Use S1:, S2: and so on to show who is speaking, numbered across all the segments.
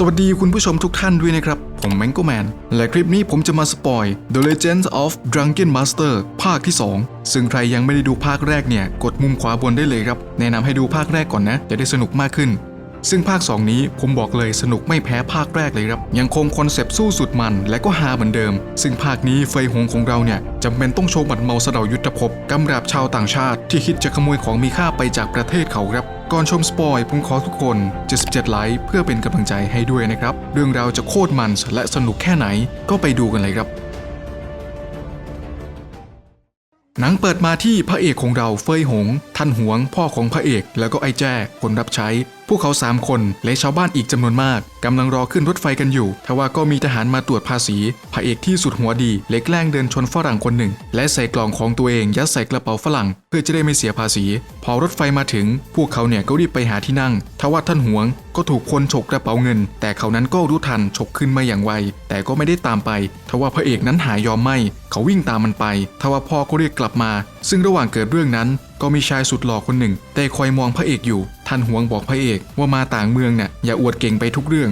S1: สวัสดีคุณผู้ชมทุกท่านด้วยนะครับ ผมแมงโกแมน และคลิปนี้ผมจะมาสปอย The Legend of Drunken Master ภาคที่ 2 ซึ่งใครยังไม่ได้ดูภาคแรกเนี่ย กดมุมขวาบนได้เลยครับ แนะนำให้ดูภาคแรกก่อนนะ จะได้สนุกมากขึ้น ซึ่งภาค 2 นี้ผมบอกเลยสนุกไม่แพ้ภาคแรกเลยครับ ยังคงคอนเซปต์สู้สุดมันและก็ฮาเหมือนเดิม ซึ่งภาคนี้เฟยหงของเราเนี่ยจำเป็นต้องโชว์หมัดเมาสเดายุทธภพกำราบชาวต่างชาติ ที่คิดจะขโมยของมีค่าไปจากประเทศเขาครับ ก่อนชมสปอยผมขอทุกคน 77 ไลค์เพื่อเป็นกำลังใจให้ด้วยนะครับ เรื่องราวจะโคตรมันและสนุกแค่ไหนก็ไปดูกันเลยครับหนังเปิดมาที่พระเอกของเราเฟยหง ท่านหวง พ่อของพระเอก แล้วก็ไอ้แจ้คนรับใช้ พวกเขาสามคนและชาวบ้านอีกจำนวนมากกำลังรอขึ้นรถไฟกันอยู่ทว่าก็มีทหารมาตรวจภาษีพระเอกที่สุดหัวดีเล็กแกล้งเดินชนฝรั่งคนหนึ่ง และใส่กล่องของตัวเองยัดใส่กระเป๋าฝรั่ง เพื่อจะได้ไม่เสียภาษี พอรถไฟมาถึง พวกเขาเนี่ยก็รีบไปหาที่นั่งทว่าท่านหวงก็ถูกคนฉกกระเป๋าเงิน แต่เขานั้นก็รู้ทันฉกขึ้นมาอย่างไว แต่ก็ไม่ได้ตามไปทว่าพระเอกนั้นหายยอมไม่ เขาวิ่งตามมันไปทว่าพ่อก็เรียกกลับมาซึ่งระหว่างเกิดเรื่องนั้น ก็มีชายสุดหล่อคนหนึ่งแต่คอยมองพระเอกอยู่ท่านหวงบอกพระเอกว่ามาต่างเมืองเนี่ยอย่าอวดเก่งไปทุกเรื่อง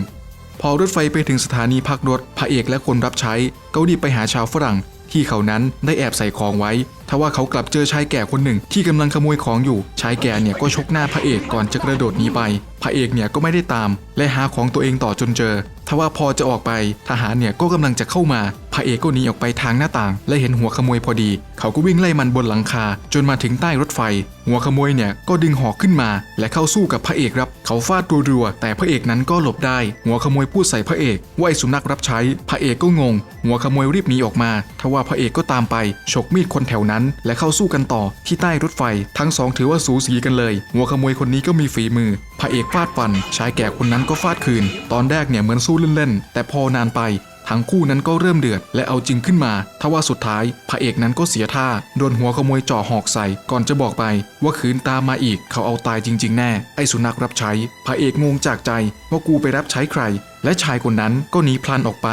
S1: พอรถไฟไปถึงสถานีพักรถพระเอกและคนรับใช้ก็รีบไปหาชาวฝรั่ง ที่เขานั้นได้แอบใส่ของไว้ทว่าเขากลับเจอชายแก่คนหนึ่ง ที่กำลังขโมยของอยู่ชายแก่เนี่ยก็ชกหน้าพระเอกก่อนจะกระโดดหนีไป พระเอกเนี่ยก็ไม่ได้ตาม และหาของตัวเองต่อจนเจอทว่าพอจะออกไป ทหารเนี่ยก็กำลังจะเข้ามา พระเอกก็หนีออกไปทางหน้าต่าง และเห็นหัวขโมยพอดี เขาก็วิ่งไล่มันบนหลังคา จนมาถึงใต้รถไฟ หัวขโมยเนี่ยก็ดึงหอกขึ้นมา และเข้าสู้กับพระเอกครับ เขาฟาดรัวๆแต่พระเอกนั้นก็หลบได้ หัวขโมยพูดใส่พระเอกว่าไอ้สุนัขรับใช้ พระเอกก็งง หัวขโมยรีบหนีออกมาทว่าพระเอกก็ตามไปฉกมีดคนแถวนั้น และเข้าสู้กันต่อที่ใต้รถไฟ ทั้งสองถือว่าสูสีกันเลย หัวขโมยคนนี้ก็มีฝีมือ พระเอกฟาดฟัน ชายแก่คนนั้นก็ฟาดคืน ตอนแรกเนี่ยเหมือนสู้เล่นๆแต่พอนานไป ทั้งคู่นั้นก็เริ่มเดือดและเอาจริงขึ้นมาทว่าสุดท้าย พระเอกนั้นก็เสียท่า โดนหัวขโมยจ่อหอกใส่ ก่อนจะบอกไป ว่าขืนตามมาอีกเขาเอาตายจริง ๆ แน่ ไอ้สุนัขรับใช้ พระเอกงงจากใจว่ากูไปรับใช้ใคร และชายคนนั้นก็หนีพลันออกไป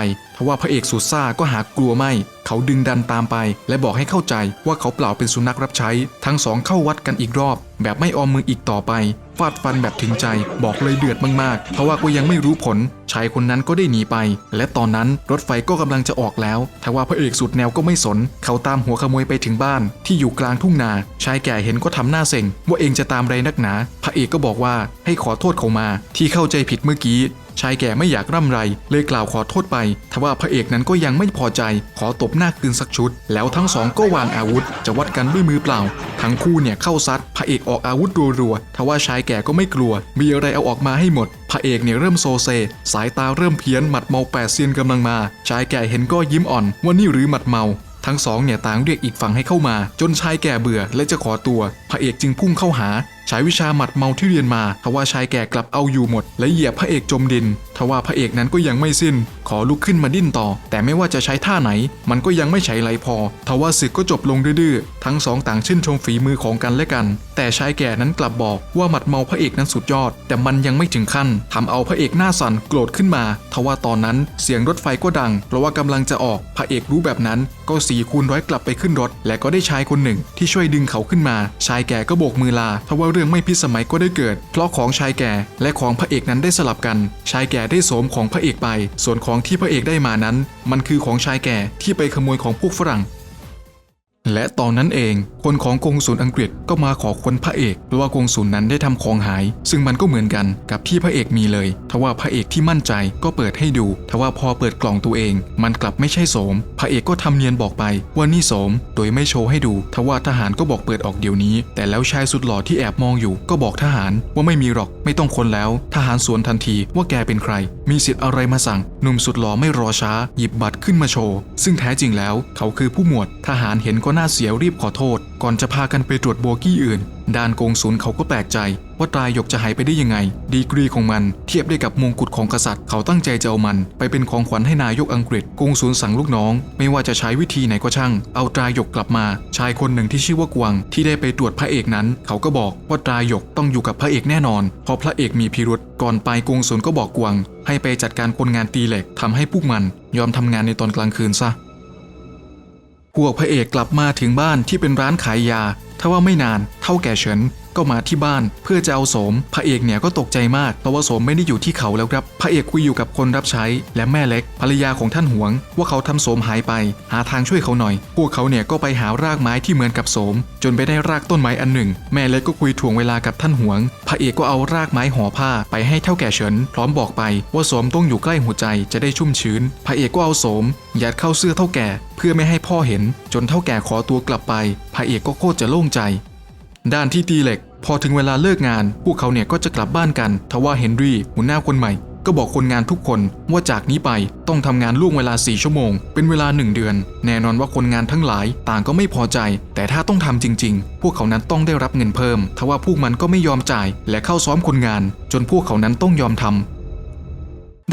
S1: ว่าพระเอกสุดซ่าก็หากลัวไม่ เขาดึงดันตามไป และบอกให้เข้าใจว่าเขาเปล่าเป็นสุนัขรับใช้ ทั้งสองเข้าวัดกันอีกรอบ แบบไม่ออมมืออีกต่อไป ฟาดฟันแบบถึงใจ บอกเลยเดือดมากๆ เพราะว่าก็ยังไม่รู้ผล ชายคนนั้นก็ได้หนีไป และตอนนั้นรถไฟก็กำลังจะออกแล้วทว่าพระเอกสุดแนวก็ไม่สน เขาตามหัวขโมยไปถึงบ้าน ที่อยู่กลางทุ่งนา ชายแก่เห็นก็ทำหน้าเซ็งว่าเองจะตามไรนักหนา พระเอกก็บอกว่าให้ขอโทษเขามา ที่เข้าใจผิดเมื่อกี้ ชายแก่ไม่อยากร่ำไร เลยกล่าวขอโทษไป ทว่าพระเอกนั้นก็ยังไม่พอใจ ขอตบหน้าคืนสักชุด แล้วทั้งสองก็วางอาวุธ จะวัดกันด้วยมือเปล่า ทั้งคู่เนี่ยเข้าซัด พระเอกออกอาวุธรัวๆ ทว่าชายแก่ก็ไม่กลัว มีอะไรเอาออกมาให้หมด พระเอกเนี่ยเริ่มโซเซ สายตาเริ่มเพี้ยน หมัดเมาแปดเซียนกำลังมา ชายแก่เห็นก็ยิ้มอ่อน ว่านี่หรือหมัดเมาทั้งสองเนี่ยต่างเรียกอีกฝั่งให้เข้ามา จนชายแก่เบื่อและจะขอตัว พระเอกจึงพุ่งเข้าหาใช้วิชาหมัดเมาที่เรียนมา ทว่าชายแก่กลับเอาอยู่หมด และเหยียบพระเอกจมดิน ทว่าพระเอกนั้นก็ยังไม่สิ้น ขอลุกขึ้นมาดิ้นต่อ แต่ไม่ว่าจะใช้ท่าไหน มันก็ยังไม่ใช้ไหลพอ ทว่าศึกก็จบลงดื้อๆ ทั้งสองต่างชื่นชมฝีมือของกันและกัน แต่ชายแก่นั้นกลับบอกว่าหมัดเมาพระเอกนั้นสุดยอด แต่มันยังไม่ถึงขั้นทำเอาพระเอกหน้าสั่นโกรธขึ้นมา ทว่าตอนนั้นเสียงรถไฟก็ดัง เพราะว่ากำลังจะออก พระเอกรู้แบบนั้น ก็สีคูณร้อยกลับไปขึ้นรถ และก็ได้ชายคนหนึ่ง ที่ช่วยดึงเขาขึ้นมา ชายแก่ก็โบกมือลาทว่าเรื่องไม่พิสมัยก็ได้เกิด เพราะของชายแก่และของพระเอกนั้นได้สลับกัน ชายแก่ได้โสมของพระเอกไป ส่วนของที่พระเอกได้มานั้น มันคือของชายแก่ที่ไปขโมยของพวกฝรั่ง และตอนนั้นเอง คนของกงสุลอังกฤษก็มาขอค้นพระเอกเพราะว่ากงสุลนั้นได้ทำของหาย ซึ่งมันก็เหมือนกันกับที่พระเอกมีเลยทว่าพระเอกที่มั่นใจก็เปิดให้ดูทว่าพอเปิดกล่องตัวเอง มันกลับไม่ใช่โสม พระเอกก็ทำเนียนบอกไปว่านี่โสม โดยไม่โชว์ให้ดูทว่าทหารก็บอกเปิดออกเดี๋ยวนี้ แต่แล้วชายสุดหล่อที่แอบมองอยู่ก็บอกทหารว่าไม่มีหรอกไม่ต้องคนแล้ว ทหารสวนทันทีว่าแกเป็นใคร มีสิทธิ์อะไรมาสั่ง หนุ่มสุดหล่อไม่รอช้า หยิบบัตรขึ้นมาโชว์ซึ่งแท้จริงแล้ว เขาคือผู้หมวดทหารเห็นก็น่าเสียรีบขอโทษ ก่อนจะพากันไปตรวจโบกี้อื่น ด้านกงศูนย์เขาก็แปลกใจ ว่าตรายหยกจะหายไปได้ยังไง ดีกรีของมันเทียบได้กับมงกุฎของกษัตริย์เขาตั้งใจจะเอามัน ไปเป็นของขวัญให้นายกอังกฤษกงศูนย์สั่งลูกน้อง ไม่ว่าจะใช้วิธีไหนก็ช่าง เอาตรายหยกกลับมา ชายคนหนึ่งที่ชื่อว่ากวางที่ได้ไปตรวจพระเอกนั้น เขาก็บอกว่าตรายหยกต้องอยู่กับพระเอกแน่นอนเพราะพระเอกมีพิรุษก่อนไปกงศูนย์ก็บอกกวางให้ไปจัดการคนงานตีเหล็กทำให้พวกมัน ยอมทำงานในตอนกลางคืนซะ พวกพระเอกกลับมาถึงบ้านที่เป็นร้านขายยา ทว่าไม่นานเท่าแก่เฉิน ก็มาที่บ้าน เพื่อจะเอาโสม พระเอกเนี่ยก็ตกใจมากเพราะว่าโสมไม่ได้อยู่ที่เขาแล้วครับ พระเอกคุยอยู่กับคนรับใช้ และแม่เล็กภรรยาของท่านหวง ว่าเขาทำโสมหายไป หาทางช่วยเขาหน่อย พวกเขาเนี่ยก็ไปหารากไม้ที่เหมือนกับโสม จนไปได้รากต้นไม้อันหนึ่ง แม่เล็กก็คุยถ่วงเวลากับท่านหวง พระเอกก็เอารากไม้ห่อผ้าไปให้เท่าแก่เฉินพร้อมบอกไปว่าโสมต้องอยู่ใกล้หัวใจจะได้ชุ่มชื้น พระเอกก็เอาโสมยัดเข้าเสื้อเท่าแก่ เพื่อไม่ให้พ่อเห็น จนเท่าแก่ขอตัวกลับไป พระเอกก็โคตรจะโล่งใจ ด้านที่ตีเหล็ก พอถึงเวลาเลิกงาน พวกเขาเนี่ยก็จะกลับบ้านกัน ทว่าเฮนรี่หัวหน้าคนใหม่ ก็บอกคนงานทุกคนว่าจากนี้ไปต้องทำงานล่วงเวลา 4 ชั่วโมง เป็นเวลา 1 เดือน แน่นอนว่าคนงานทั้งหลายต่างก็ไม่พอใจ แต่ถ้าต้องทำจริง ๆ พวกเขานั้นต้องได้รับเงินเพิ่ม ทว่าพวกมันก็ไม่ยอมจ่าย และเข้าซ้อมคนงาน จนพวกเขานั้นต้องยอมทำ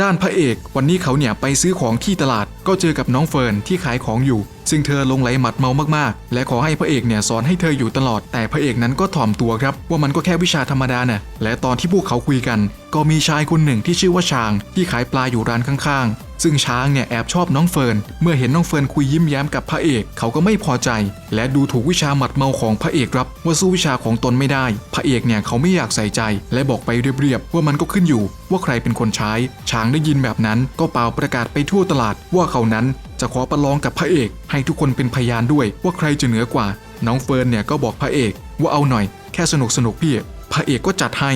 S1: ด้านพระเอกวันนี้เขาเนี่ยไปซื้อของที่ตลาด ก็เจอกับน้องเฟิร์นที่ขายของอยู่ ซึ่งเธอลงไหลหมัดเมามากๆ และขอให้พระเอกเนี่ยสอนให้เธออยู่ตลอด แต่พระเอกนั้นก็ถ่อมตัวครับ ว่ามันก็แค่วิชาธรรมดาน่ะและตอนที่พวกเขาคุยกัน ก็มีชายคนหนึ่งที่ชื่อว่าชาง ที่ขายปลาอยู่ร้านข้างๆ ซึ่งช้างเนี่ยแอบชอบน้องเฟิร์นเมื่อเห็นน้องเฟิร์นคุยยิ้มแย้มกับพระเอกเขาก็ไม่พอใจ และดูถูกวิชาหมัดเมาของพระเอกครับว่าสู้วิชาของตนไม่ได้ พระเอกเนี่ยเขาไม่อยากใส่ใจ และบอกไปเรียบๆว่ามันก็ขึ้นอยู่ ว่าใครเป็นคนใช้ ช้างได้ยินแบบนั้นก็เป่าประกาศไปทั่วตลาด ว่าเขานั้นจะขอประลองกับพระเอก ให้ทุกคนเป็นพยานด้วย ว่าใครจะเหนือกว่า น้องเฟิร์นเนี่ยก็บอกพระเอก ว่าเอาหน่อยแค่สนุกสนุกพี่ พระเอกก็จัดให้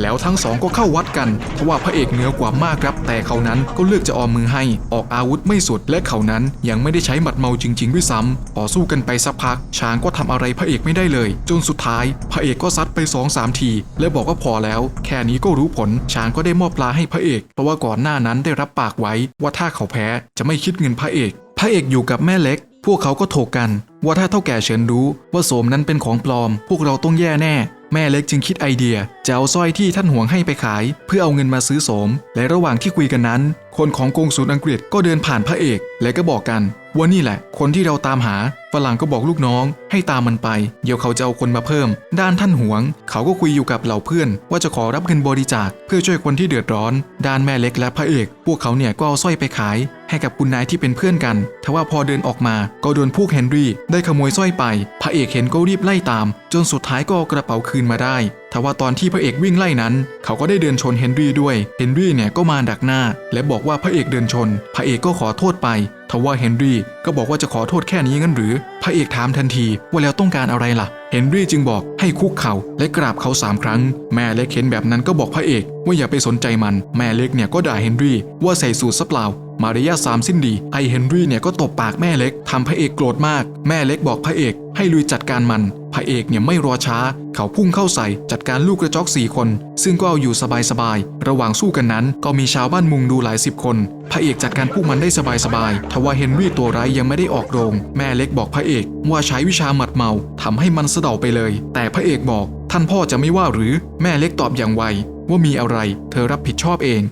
S1: แล้วทั้งสองก็เข้าวัดกันทว่าพระเอกเหนือกว่ามากครับ แต่เขานั้นก็เลือกจะออมมือให้ ออกอาวุธไม่สุดและเขานั้นยังไม่ได้ใช้หมัดเมาจริง ๆ ด้วยซ้ำต่อสู้กันไปสักพัก ช้างก็ทำอะไรพระเอกไม่ได้เลย จนสุดท้าย พระเอกก็ซัดไป2อสามที และบอกว่าพอแล้ว แค่นี้ก็รู้ผล ช้างก็ได้มอบปลาให้พระเอก เพราะว่าก่อนหน้านั้นได้รับปากไว้ ว่าถ้าเขาแพ้จะไม่คิดเงินพระเอก พระเอกอยู่กับแม่เล็กพวกเขาก็โถกกัน ว่าถ้าเท่าแก่เฉินรู้ว่าโสมนั้นเป็นของปลอม พวกเราต้องแย่แน่ แม่เล็กจึงคิดไอเดียจะเอาสร้อยที่ท่านหวงให้ไปขาย เพื่อเอาเงินมาซื้อโสม และระหว่างที่คุยกันนั้น คนของกงสุลอังกฤษก็เดินผ่านพระเอก และก็บอกกันว่านี่แหละ คนที่เราตามหาฝรั่งก็บอกลูกน้อง ให้ตามมันไป เดี๋ยวเขาจะเอาคนมาเพิ่ม ด้านท่านหวง เขาก็คุยอยู่กับเหล่าเพื่อน ว่าจะขอรับเงินบริจาคเพื่อช่วยคนที่เดือดร้อน ด้านแม่เล็กและพระเอก พวกเขาเนี่ยก็เอาสร้อยไปขาย ให้กับคุณนายที่เป็นเพื่อนกัน ทว่าพอเดินออกมาก็โดนพวกเฮนรี่ได้ขโมยสร้อยไป พระเอกเห็นก็รีบไล่ตาม จนสุดท้ายก็เอากระเป๋าคืนมาได้ ทว่าตอนที่พระเอกวิ่งไล่นั้น เขาก็ได้เดินชนเฮนรี่ด้วย เฮนรี่เนี่ยก็มาดักหน้า และบอกว่าพระเอกเดินชน พระเอกก็ขอโทษไป ทว่าเฮนรี่ก็บอกว่าจะขอโทษแค่นี้งั้นหรือ พระเอกถามทันทีว่าแล้วต้องการอะไรล่ะ เฮนรี่จึงบอกให้คุกเข่าและกราบเขาสามครั้ง แม่เล็กเห็นแบบนั้นก็บอกพระเอกว่าอย่าไปสนใจมัน แม่เล็กเนี่ยก็ด่าเฮนรี่ว่าใส่สูทซะเปล่า มารยาสามสิ้นดี ไอเฮนรี่เนี่ยก็ตบปากแม่เล็กทำพระเอกโกรธมาก แม่เล็กบอกพระเอกให้ลุยจัดการมัน พระเอกเนี่ยไม่รอช้า เขาพุ่งเข้าใส่จัดการลูกกระจอกสี่คน ซึ่งก็เอาอยู่สบายๆ ระหว่างสู้กันนั้นก็มีชาวบ้านมุงดูหลายสิบคน พระเอกจัดการพวกมันได้สบายๆ ทว่าเฮนรี่ตัวร้ายยังไม่ได้ออกโรง แม่เล็กบอกพระเอกว่าใช้วิชาหมัดเมาทำให้มันสะเดาไปเลย แต่พระเอกบอก ท่านพ่อจะไม่ว่าหรือ แม่เล็กตอบอย่างไวว่ามีอะไร เธอรับผิดชอบเอง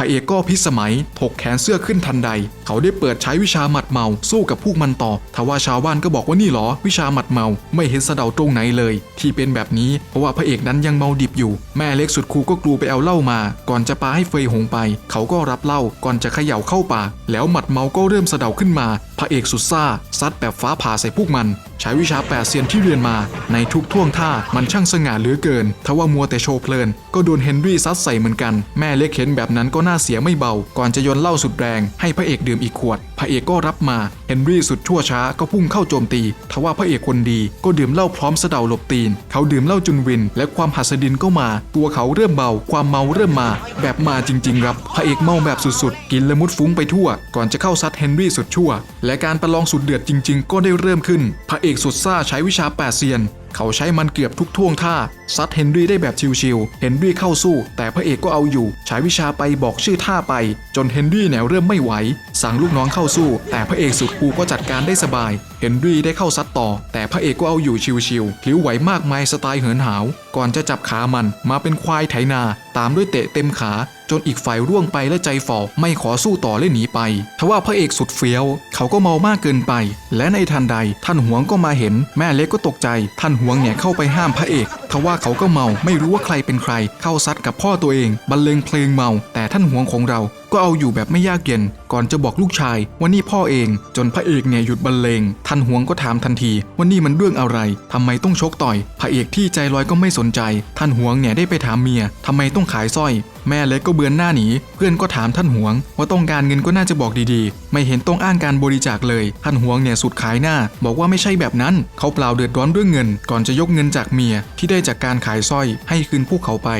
S1: พระเอกก็พิสมัย ถกแขนเสื้อขึ้นทันใด เขาได้เปิดใช้วิชาหมัดเมาสู้กับพวกมันต่อทว่าชาวบ้านก็บอกว่านี่หรอ วิชาหมัดเมาไม่เห็นสะเดาตรงไหนเลย ที่เป็นแบบนี้เพราะว่าพระเอกนั้นยังเมาดิบอยู่ แม่เล็กสุดคูก็กลูไปเอาเหล้ามา ก่อนจะปาให้เฟยหงไป เขาก็รับเหล้าก่อนจะเขย่าเข้าปากแล้วหมัดเมาก็เริ่มสะเดาขึ้นมา พระเอกสุดซ่าซัดแบบฟ้าผ่าใส่พวกมัน ใช้วิชาแปดเซียนที่เรียนมา ในทุกท่วงท่ามันช่างสง่าเหลือเกิน ทว่ามัวแต่โชว์เพลิน ก็โดนเฮนรี่ซัดใส่เหมือนกัน แม่เล็กเห็นแบบนั้นก็น่าเสียไม่เบา ก่อนจะยนเหล้าสุดแรงให้พระเอกดื่มอีกขวด พระเอกก็รับมา เฮนรี่สุดชั่วช้าก็พุ่งเข้าโจมตี ทว่าพระเอกคนดีก็ดื่มเหล้าพร้อมเสดาหลบตีน เขาดื่มเหล้าจนวิน และความหัสดินก็มา ตัวเขาเริ่มเบา ความเมาเริ่มมา แบบมาจริงๆครับ พระเอกเมาแบบสุดๆ กินละมุดฟุ้งไปทั่ว ก่อนจะเข้าซัดเฮนรี่สุดชั่วและการประลองสุดเดือดจริง ๆ ก็ได้เริ่มขึ้น พระเอกสุดซ่าใช้วิชาแปดเซียน เขาใช้มันเกือบทุกท่วงท่า ซัดเฮนรี่ได้แบบชิวๆ เฮนรี่เข้าสู้ แต่พระเอกก็เอาอยู่ ใช้วิชาไปบอกชื่อท่าไป จนเฮนรี่แนวเริ่มไม่ไหว สั่งลูกน้องเข้าสู้ แต่พระเอกสุดคูก็จัดการได้สบาย เฮนรี่ได้เข้าซัดต่อ แต่พระเอกก็เอาอยู่ชิวๆพลิ้วไหวมากมายสไตล์เหินหาว ก่อนจะจับขามันมาเป็นควายไถนา ตามด้วยเตะเต็มขา จนอีกฝ่ายร่วงไปและใจฝ่อไม่ขอสู้ต่อและหนีไปทว่าพระเอกสุดเฟี้ยว เขาก็เมามากเกินไป และในทันใด ท่านหวงก็มาเห็น แม่เล็กก็ตกใจ ท่านหวงเนี่ยเข้าไปห้ามพระเอกทว่าเขาก็เมาไม่รู้ว่าใครเป็นใคร เข้าซัดกับพ่อตัวเองบรรเลงเพลงเมา แต่ท่านหวงของเรา ก็เอาอยู่แบบไม่ยากเย็น ก่อนจะบอกลูกชายว่านี่พ่อเอง จนพระเอกเนี่ยหยุดบรรเลงท่านหวงก็ถามทันทีว่านี่มันเรื่องอะไรทำไมต้องชกต่อย พระเอกที่ใจลอยก็ไม่สนใจท่านหวงเนี่ยได้ไปถามเมียทำไมต้องขายสร้อย แม่เล็กก็เบือนหน้าหนี เพื่อนก็ถามท่านหวง ว่าต้องการเงินก็น่าจะบอกดีๆ ไม่เห็นต้องอ้างการบริจาคเลย ท่านหวงเนี่ยสุดขายหน้า บอกว่าไม่ใช่แบบนั้น เขาเปล่าเดือดร้อนเรื่องเงิน ก่อนจะยกเงินจากเมียที่ได้จากการขายสร้อย ให้คืนพวกเขาไป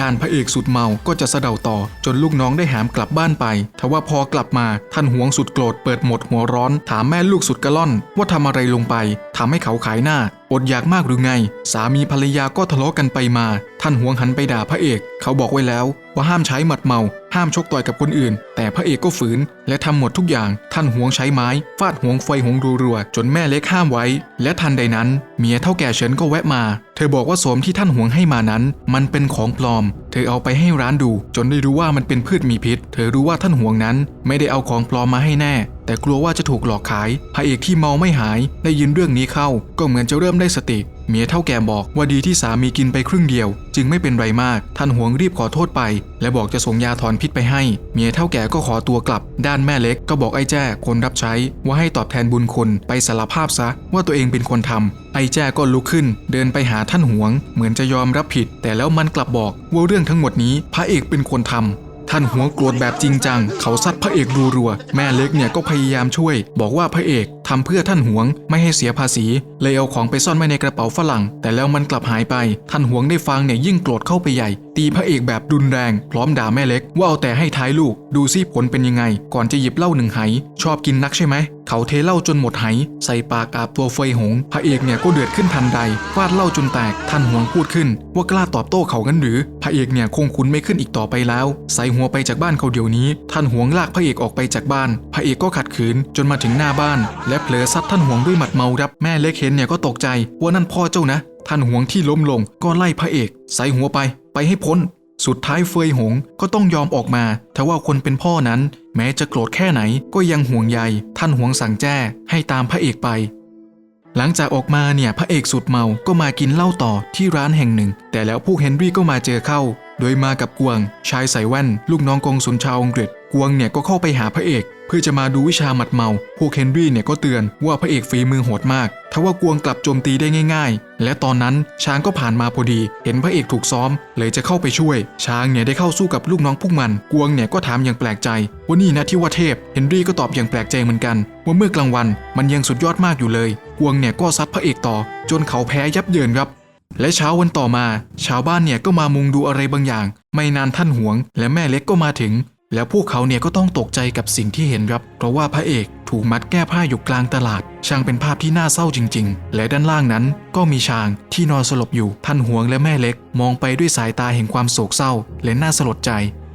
S1: ด้านพระเอกสุดเมาก็จะเสะเดาต่อ จนลูกน้องได้หามกลับบ้านไป ทว่าพอกลับมาท่านหวงสุดโกรธเปิดหมดหัวร้อน ถามแม่ลูกสุดกระล่อน ว่าทำอะไรลงไปทำให้เขาขายหน้า อดอยากมากหรือไง สามีภรรยาก็ทะเลาะกันไปมา ท่านหวงหันไปด่าพระเอก เขาบอกไว้แล้วว่าห้ามใช้หมัดเมา ห้ามชกต่อยกับคนอื่น แต่พระเอกก็ฝืน และทำหมดทุกอย่าง ท่านหวงใช้ไม้ ฟาดหวงไฟหงรัวๆ จนแม่เล็กห้ามไว้ และทันใดนั้น เมียเท่าแก่เฉินก็แวะมา เธอบอกว่าโสมที่ท่านหวงให้มานั้น มันเป็นของปลอม เธอเอาไปให้ร้านดู จนได้รู้ว่ามันเป็นพืชมีพิษ เธอรู้ว่าท่านหวงนั้น ไม่ได้เอาของปลอมมาให้แน่ แต่กลัวว่าจะถูกหลอกขาย พระเอกที่เมาไม่หาย ได้ยินเรื่องนี้เข้า ก็เหมือนจะเริ่มได้สติ เมียเท่าแก่บอกว่าดีที่สามีกินไปครึ่งเดียว จึงไม่เป็นไรมากท่านหวงรีบขอโทษไป และบอกจะส่งยาถอนพิษไปให้ เมียเท่าแก่ก็ขอตัวกลับ ด้านแม่เล็กก็บอกไอ้แจ้คนรับใช้ว่าให้ตอบแทนบุญคุณไปสารภาพซะว่าตัวเองเป็นคนทำไอ้แจ้ก็ลุกขึ้น เดินไปหาท่านหวง เหมือนจะยอมรับผิด แต่แล้วมันกลับบอกว่าเรื่องทั้งหมดนี้พระเอกเป็นคนทำท่านหัวโกรธแบบจริงจัง เขาซัดพระเอกรัวๆ แม่เล็กเนี่ยก็พยายามช่วย บอกว่าพระเอก ทำเพื่อท่านหวงไม่ให้เสียภาษี เลยเอาของไปซ่อนไว้ในกระเป๋าฝรั่ง แต่แล้วมันกลับหายไป ท่านหวงได้ฟังเนี่ยยิ่งโกรธเข้าไปใหญ่ ตีพระเอกแบบรุนแรง พร้อมด่าแม่เล็ก ว่าเอาแต่ให้ท้ายลูก ดูซิผลเป็นยังไง ก่อนจะหยิบเหล้าหนึ่งไหชอบกินนักใช่ไหมเขาเทเหล้าจนหมดไหใส่ปากอาบตัวเฟยหง พระเอกเนี่ยก็เดือดขึ้นทันใดฟาดเหล้าจนแตก ท่านหวงพูดขึ้น ว่ากล้าตอบโต้เขากันหรือ พระเอกเนี่ยคงคุ้นไม่ขึ้นอีกต่อไปแล้ว ใส่หัวไปจากบ้านเขาเดี๋ยวนี้ ท่านหวงลากพระเอกออกไปจากบ้าน พระเอกก็ขัดขืนจนมาถึงหน้าบ้าน และเผลอซัดท่านหวงด้วยหมัดเมาครับแม่เล็กเห็นเนี่ยก็ตกใจว่านั่นพ่อเจ้านะ ท่านหวงที่ล้มลงก็ไล่พระเอก ใส่หัวไปไปให้พ้น สุดท้ายเฟยหงก็ต้องยอมออกมาทว่าคนเป็นพ่อนั้น แม้จะโกรธแค่ไหนก็ยังห่วงใยท่านหวงสั่งแจ้ให้ตามพระเอกไปหลังจากออกมาเนี่ยพระเอกสุดเมาก็มากินเหล้าต่อที่ร้านแห่งหนึ่ง แต่แล้วพวกเฮนรี่ก็มาเจอเข้า โดยมากับกวง ชายใส่แว่น ลูกน้องกองสุนชาวอังกฤษ กวงเนี่ยก็เข้าไปหาพระเอก เพื่อจะมาดูวิชาหมัดเมา พวกเฮนรี่เนี่ยก็เตือนว่าพระเอกฝีมือโหดมากทว่ากวงกลับโจมตีได้ง่าย ๆ และตอนนั้นช้างก็ผ่านมาพอดี เห็นพระเอกถูกซ้อม เลยจะเข้าไปช่วย ช้างเนี่ยได้เข้าสู้กับลูกน้องพวกมัน กวงเนี่ยก็ถามอย่างแปลกใจ ว่านี่นะที่ว่าเทพ เฮนรี่ก็ตอบอย่างแปลกใจเหมือนกัน ว่าเมื่อกลางวันมันยังสุดยอดมากอยู่เลย กวงเนี่ยก็ซัดพระเอกต่อ จนเขาแพ้ยับเยินครับและเช้าวันต่อมา ชาวบ้านเนี่ยก็มามุงดูอะไรบางอย่าง ไม่นานท่านหวง และแม่เล็กก็มาถึง แล้วพวกเขาเนี่ยก็ต้องตกใจกับสิ่งที่เห็นครับ เพราะว่าพระเอกถูกมัดแก้ผ้าอยู่กลางตลาด ช่างเป็นภาพที่น่าเศร้าจริง ๆ และด้านล่างนั้นก็มีช้างที่นอนสลบอยู่ท่านหวงและแม่เล็ก มองไปด้วยสายตาแห่งความโศกเศร้า และน่าสลดใจ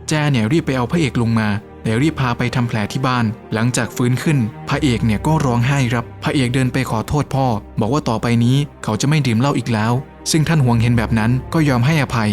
S1: แจ้เนี่ยรีบไปเอาพระเอกลงมาแล้วรีบพาไปทำแผลที่บ้าน หลังจากฟื้นขึ้น พระเอกเนี่ยก็ร้องไห้ครับ พระเอกเดินไปขอโทษพ่อ บอกว่าต่อไปนี้เขาจะไม่ดื่มเหล้าอีกแล้ว ซึ่งท่านหวงเห็นแบบนั้นก็ยอมให้อภัย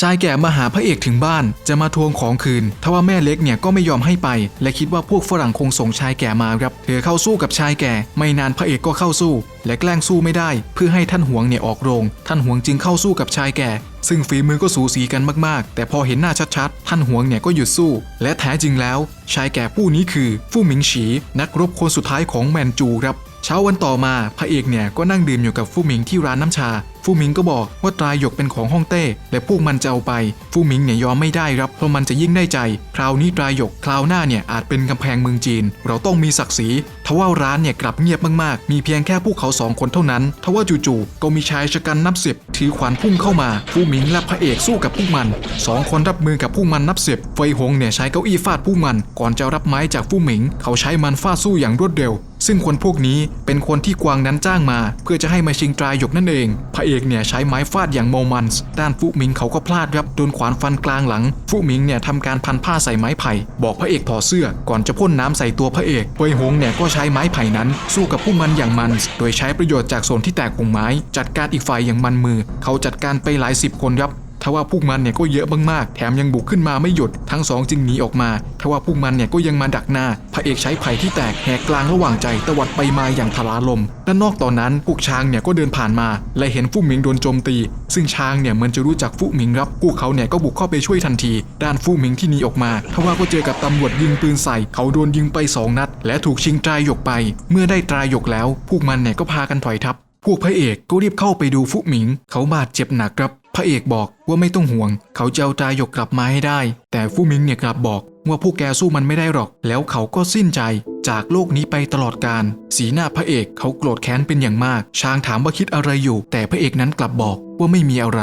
S1: ชายแก่มาหาพระเอกถึงบ้าน จะมาทวงของคืนทว่าแม่เล็กเนี่ยก็ไม่ยอมให้ไป และคิดว่าพวกฝรั่งคงส่งชายแก่มาครับเธอเข้าสู้กับชายแก่ ไม่นานพระเอกก็เข้าสู้ และแกล้งสู้ไม่ได้ เพื่อให้ท่านหวงเนี่ยออกโรง ท่านหวงจึงเข้าสู้กับชายแก่ ซึ่งฝีมือก็สูสีกันมากๆ แต่พอเห็นหน้าชัดๆ ท่านหวงเนี่ยก็หยุดสู้ และแท้จริงแล้ว ชายแก่ผู้นี้คือฟู่หมิงฉีนักรบคนสุดท้ายของแมนจูครับเช้าวันต่อมาพระเอกเนี่ยก็นั่งดื่มอยู่กับฟู่หมิงที่ร้านน้ำชา ฟู่หมิงก็บอกว่าตรายหยกเป็นของฮ่องเต้และพวกมันจะเอาไป ฟู่หมิงเนี่ยยอมไม่ได้ครับเพราะมันจะยิ่งได้ใจ คราวนี้ตรายหยกคราวหน้าเนี่ยอาจเป็นกำแพงเมืองจีน เราต้องมีศักดิ์ศรีทว่าร้านเนี่ยกลับเงียบมากๆ มีเพียงแค่พวกเขาสองคนเท่านั้นทว่าจู่ๆก็มีชายชะกันนับสิบถือขวานพุ่งเข้ามา ฟู่หมิงและพระเอกสู้กับพวกมันสองคนรับมือกับพวกมันนับสิบเฟยหงเนี่ยใช้เก้าอี้ฟาดพวกมัน ก่อนจะรับไม้จากฟู่หมิง เขาใช้มันฟาดสู้อย่างรวดเร็ว ซึ่งคนพวกนี้เป็นคนที่กวางนั้นจ้างมา เพื่อจะให้มาชิงตรายหยกนั่นเอง พระเอกเนี่ยใช้ไม้ฟาดอย่างเมมันส์ด้านฟูหมิงเขาก็พลาดครับโดนขวานฟันกลางหลังฟูหมิงเนี่ยทำการพันผ้าใส่ไม้ไผ่ บอกพระเอกถอดเสื้อก่อนจะพ่นน้ำใส่ตัวพระเอกเวยหงเนี่ยก็ใช้ไม้ไผ่นั้น สู้กับพวกมันอย่างมันส์โดยใช้ประโยชน์จากส่วนที่แตกของไม้ จัดการอีกฝ่ายอย่างมันมือ เขาจัดการไปหลายสิบคนครับ ทว่าพวกมันเนี่ยก็เยอะมากๆ แถมยังบุกขึ้นมาไม่หยุด ทั้งสองจึงหนีออกมาทว่าพวกมันเนี่ยก็ยังมาดักหน้า พระเอกใช้ไผ่ที่แตกแหกกลางระหว่างใจตวัดไปมาอย่างทลาลม ด้านนอกตอนนั้นพวกช้างเนี่ยก็เดินผ่านมา และเห็นฟู่หมิงโดนโจมตี ซึ่งช้างเนี่ยเหมือนจะรู้จักฟู่หมิงครับ พวกเขาเนี่ยก็บุกเข้าไปช่วยทันที ด้านฟู่หมิงที่หนีออกมาทว่าก็เจอกับตำรวจยิงปืนใส่ เขาโดนยิงไปสองนัด และถูกชิงตรายหยกไป เมื่อได้ตรายหยกแล้ว พวกมันเนี่ยก็พากันถอยทับ พวกพระเอกก็รีบเข้าไปดูฟุหมิง เขาบาดเจ็บหนักครับ พระเอกบอกว่าไม่ต้องห่วง เขาจะเอาตายหยกกลับมาให้ได้ แต่ฟุหมิงเนี่ยกลับบอกว่าพวกแกสู้มันไม่ได้หรอก แล้วเขาก็สิ้นใจ จากโลกนี้ไปตลอดกาลสีหน้าพระเอกเขาโกรธแค้นเป็นอย่างมาก ช้างถามว่าคิดอะไรอยู่ แต่พระเอกนั้นกลับบอกว่าไม่มีอะไร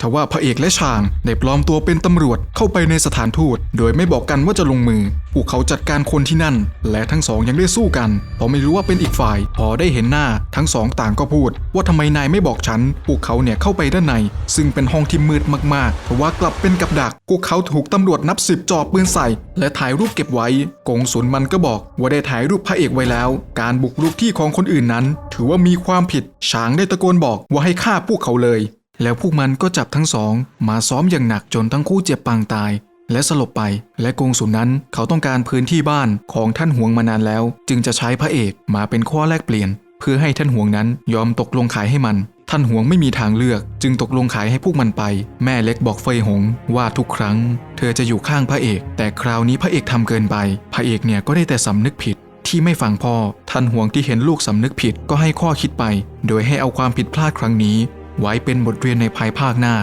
S1: ทว่าพระเอกและชางได้ปลอมตัวเป็นตำรวจเข้าไปในสถานทูต โดยไม่บอกกันว่าจะลงมือ วกเขาจัดการคนที่นั่น และทั้งสองยังได้สู้กันเพราะไม่รู้ว่าเป็นอีกฝ่าย พอได้เห็นหน้าทั้งสองต่างก็พูด ว่าทำไมนายไม่บอกฉัน พวกเขาเนี่ยเข้าไปด้านใน ซึ่งเป็นห้องที่มืดมากๆทว่ากลับเป็นกับดัก พวกเขาถูกตำรวจนับสิบจ่อปืนใส่ และถ่ายรูปเก็บไว้ กงสุนมันก็บอกว่าได้ถ่ายรูปพระเอกไว้แล้ว การบุกรุกที่ของคนอื่นนั้น ถือว่ามีความผิดช้างได้ตะโกนบอกว่าให้ฆ่าพวกเขาเลย แล้วพวกมันก็จับทั้งสอง มาซ้อมอย่างหนักจนทั้งคู่เจ็บปางตาย และสลบไป และกงสุนนั้นเขาต้องการพื้นที่บ้านของท่านหวงมานานแล้ว จึงจะใช้พระเอกมาเป็นข้อแลกเปลี่ยน เพื่อให้ท่านหวงนั้นยอมตกลงขายให้มัน ท่านหวงไม่มีทางเลือก จึงตกลงขายให้พวกมันไป แม่เล็กบอกเฟยหงว่าทุกครั้ง เธอจะอยู่ข้างพระเอก แต่คราวนี้พระเอกทำเกินไป พระเอกเนี่ยก็ได้แต่สำนึกผิดที่ไม่ฟังพ่อ ท่านห่วงที่เห็นลูกสำนึกผิดก็ให้ข้อคิดไป โดยให้เอาความผิดพลาดครั้งนี้ ไว้เป็นบทเรียนในภายภาคหน้า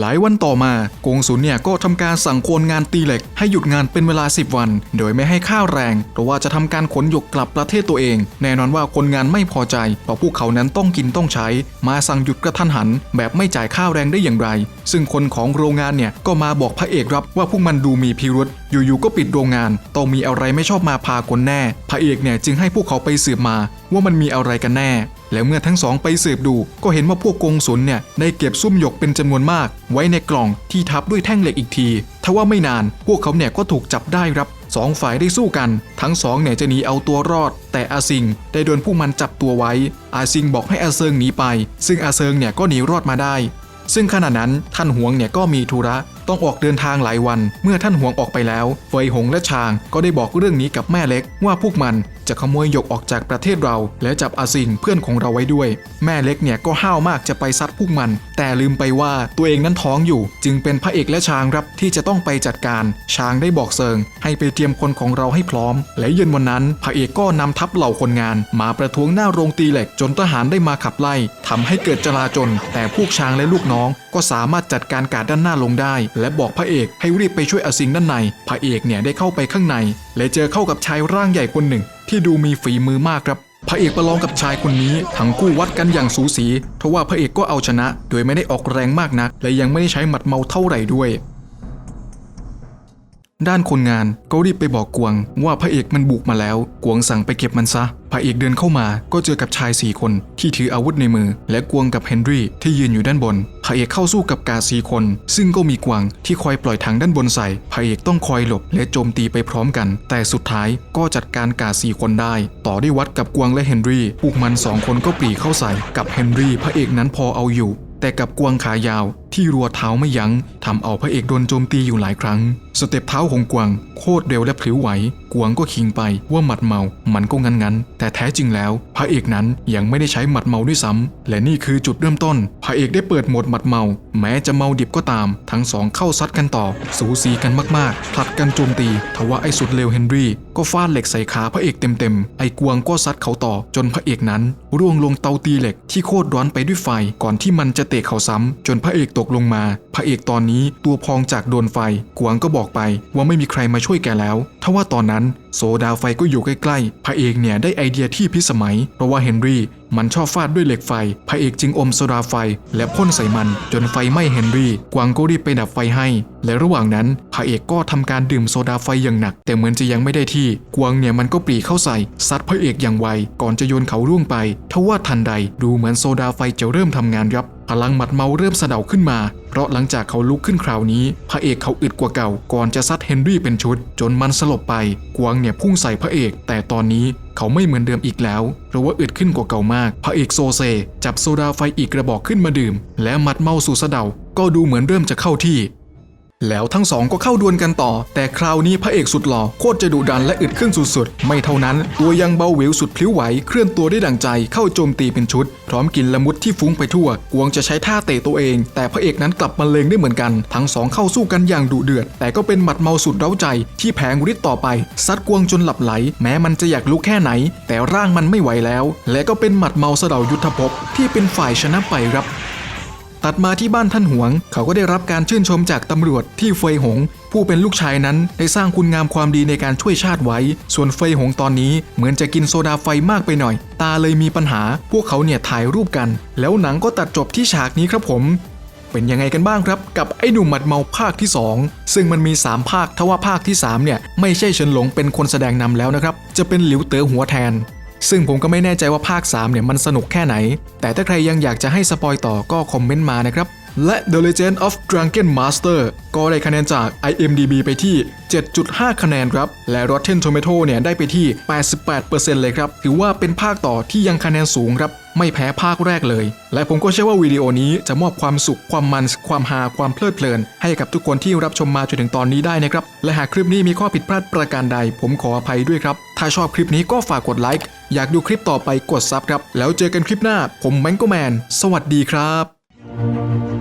S1: หลายวันต่อมากงสุนเนี่ยก็ทำการสั่งคนงานตีเหล็ก ให้หยุดงานเป็นเวลา 10 วัน โดยไม่ให้ค่าแรงเพราะว่าจะทำการขนหยกกลับประเทศตัวเอง แน่นอนว่าคนงานไม่พอใจเพราะพวกเขานั้นต้องกินต้องใช้ มาสั่งหยุดกระทันหัน แบบไม่จ่ายค่าแรงได้อย่างไร ซึ่งคนของโรงงานเนี่ยก็มาบอกพระเอกรับว่าพวกมันดูมีพิรุษอยู่ๆก็ปิดโรงงานต้องมีอะไรไม่ชอบมาพากลแน่ พระเอกเนี่ยจึงให้พวกเขาไปสืบมาว่ามันมีอะไรกันแน่ แล้วเมื่อทั้งสองไปสืบดูก็เห็นว่าพวกกงสุนเนี่ยได้เก็บซุ่มหยกเป็นจำนวนมาก ไว้ในกล่องที่ทับด้วยแท่งเหล็กอีกทีทว่าไม่นาน พวกเขาเนี่ยก็ถูกจับได้ครับสองฝ่ายได้สู้กัน ทั้งสองเนี่ยจะหนีเอาตัวรอด แต่อาซิงได้โดนพวกมันจับตัวไว้ อาซิงบอกให้อาเซิงหนีไป ซึ่งอาเซิงเนี่ยก็หนีรอดมาได้ ซึ่งขณะนั้นท่านหวงเนี่ยก็มีธุระ ต้องออกเดินทางหลายวัน เมื่อท่านหวงออกไปแล้วเฟยหงและชางก็ได้บอกเรื่องนี้กับแม่เล็ก ว่าพวกมันจะขโมยหยกออกจากประเทศเรา และจับอาซิงเพื่อนของเราไว้ด้วย แม่เล็กเนี่ยก็ห้าวมากจะไปซัดพวกมัน แต่ลืมไปว่าตัวเองนั้นท้องอยู่ จึงเป็นพระเอกและชางรับที่จะต้องไปจัดการ ชางได้บอกเซิง ให้ไปเตรียมคนของเราให้พร้อม และเย็นวันนั้นพระเอกก็นำทัพเหล่าคนงาน มาประท้วงหน้าโรงตีเหล็กจนทหารได้มาขับไล่ทำให้เกิดจลาจลแต่พวกชางและลูกน้องก็สามารถจัดการการด้านหน้าลงได้และบอกพระเอกให้รีบไปช่วยอาซิงด้านใน พระเอกเนี่ยได้เข้าไปข้างใน และเจอเข้ากับชายร่างใหญ่คนหนึ่ง ที่ดูมีฝีมือมากครับ พระเอกประลองกับชายคนนี้ทั้งคู่วัดกันอย่างสูสีทว่าพระเอกก็เอาชนะ โดยไม่ได้ออกแรงมากนัก และยังไม่ได้ใช้หมัดเมาเท่าไหร่ด้วย ด้านคนงานก็รีบไปบอกกวงว่าพระเอกมันบุกมาแล้ว กวงสั่งไปเก็บมันซะ พระเอกเดินเข้ามาก็เจอกับชายสี่คนที่ถืออาวุธในมือ และกวงกับเฮนรี่ที่ยืนอยู่ด้านบน พระเอกเข้าสู้กับกาสี่คน ซึ่งก็มีกวางที่คอยปล่อยถังด้านบนใส่ พระเอกต้องคอยหลบและโจมตีไปพร้อมกัน แต่สุดท้ายก็จัดการกาสี่คนได้ ต่อได้วัดกับกวางและเฮนรี่ พวกมันสองคนก็ปรีเข้าใส่ กับเฮนรี่ พระเอกนั้นพอเอาอยู่ แต่กับกวางขายาวที่รัวเท้าไม่ยัง้งทำเอาพระเอกโดนโจมตีอยู่หลายครั้ง สเต็ปเท้าของกวางโคตรเร็วและพลิ้วไหว กวางก็ขิงไปว่าหมัดเมา มันก็งันงันแต่แท้จริงแล้ว พระเอกนั้นยังไม่ได้ใช้หมัดเมาด้วยซ้ำและนี่คือจุดเริ่มต้น พระเอกได้เปิดโหมดหมัดเมา แม้จะเมาดิบก็ตาม ทั้งสองเข้าซัดกันต่อ สูสีกันมากๆผลัดกันโจมตีทว่าไอ้สุดเลวเฮนรี่ก็ฟาดเหล็กใส่ขาพระเอกเต็มๆ ไอ้กวางก็ซัดเขาต่อ จนพระเอกนั้นร่วงลงเตาตีเหล็กที่โคตรร้อนไปด้วยไฟก่อนที่มันจะเตะเขาซ้ำจนพระเอกตกลงมา พระเอกตอนนี้ตัวพองจากโดนไฟ กวางก็บอกไปว่าไม่มีใครมาช่วยแกแล้วทว่าตอนนั้น โซดาไฟก็อยู่ใกล้ๆ พระเอกเนี่ยได้ไอเดียที่พิสมัย เพราะว่าเฮนรี่มันชอบฟาดด้วยเหล็กไฟ พระเอกจึงอมโซดาไฟและพ่นใส่มันจนไฟไหม้เฮนรี่ กวางก็รีบไปดับไฟให้ และระหว่างนั้นพระเอกก็ทำการดื่มโซดาไฟอย่างหนัก แต่เหมือนจะยังไม่ได้ที่ กวางเนี่ยมันก็ปรีเข้าใส่ซัดพระเอกอย่างไว ก่อนจะโยนเขาร่วงไปทว่าทันใดดูเหมือนโซดาไฟจะเริ่มทำงานครับ พลังหมัดเมาเริ่มสะเดาขึ้นมา เพราะหลังจากเขาลุกขึ้นคราวนี้ พระเอกเขาอึดกว่าเก่า ก่อนจะซัดเฮนรี่เป็นชุด จนมันสลบไป กวางเนี่ยพุ่งใส่พระเอก แต่ตอนนี้เขาไม่เหมือนเดิมอีกแล้ว เพราะว่าอึดขึ้นกว่าเก่ามาก พระเอกโซเซ จับโซดาไฟอีกกระบอกขึ้นมาดื่ม และหมัดเมาสู่สะเดา ก็ดูเหมือนเริ่มจะเข้าที่ แล้วทั้งสองก็เข้าดวลกันต่อ แต่คราวนี้พระเอกสุดหล่อโคตรจะดุดันและอึดขึ้นสุดๆ ไม่เท่านั้น ตัวยังเบาหวิวสุดพลิ้วไหว เคลื่อนตัวได้ดังใจเข้าโจมตีเป็นชุด พร้อมกินละมุดที่ฟุ้งไปทั่ว กวงจะใช้ท่าเตะตัวเอง แต่พระเอกนั้นกลับมาเลงได้เหมือนกัน ทั้งสองเข้าสู้กันอย่างดุเดือด แต่ก็เป็นหมัดเมาสุดเร้าใจ ที่แผงฤทธิ์ต่อไปซัดกวงจนหลับไหล แม้มันจะอยากลุกแค่ไหน แต่ร่างมันไม่ไหวแล้ว และก็เป็นหมัดเมาเสดายุทธภพที่เป็นฝ่ายชนะไปครับ ตัดมาที่บ้านท่านหวง เขาก็ได้รับการชื่นชมจากตำรวจที่เฟยหง ผู้เป็นลูกชายนั้นได้สร้างคุณงามความดีในการช่วยชาติไว้ ส่วนเฟยหงตอนนี้เหมือนจะกินโซดาไฟมากไปหน่อย ตาเลยมีปัญหา พวกเขาเนี่ยถ่ายรูปกัน แล้วหนังก็ตัดจบที่ฉากนี้ครับผม เป็นยังไงกันบ้างครับ กับไอ้หนุ่มหมัดเมาภาคที่ 2 ซึ่งมันมี 3 ภาคทว่าภาคที่3เนี่ยไม่ใช่เฉินหลงเป็นคนแสดงนำแล้วนะครับจะเป็นหลิวเต๋อหัวแทน ซึ่งผมก็ไม่แน่ใจว่าภาค 3 เนี่ยมันสนุกแค่ไหน แต่ถ้าใครยังอยากจะให้สปอยต่อก็คอมเมนต์มานะครับ และ The Legend of Drunken Master ก็ได้คะแนนจาก IMDb ไปที่ 7.5 คะแนนครับ และ Rotten Tomato เนี่ยได้ไปที่ 88%เลยครับ ถือว่าเป็นภาคต่อที่ยังคะแนนสูงครับ ไม่แพ้ภาคแรกเลย และผมก็เชื่อว่าวิดีโอนี้จะมอบความสุขความมันความฮาความเพลิดเพลิน ให้กับทุกคนที่รับชมมาจนถึงตอนนี้ได้นะครับ และหากคลิปนี้มีข้อผิดพลาดประการใด ผมขออภัยด้วยครับ ถ้าชอบคลิปนี้ก็ฝากกดไลค์อยากดูคลิปต่อไปกดซับครับแล้วเจอกันคลิปหน้า ผมแมงโกแมนสวัสดีครับ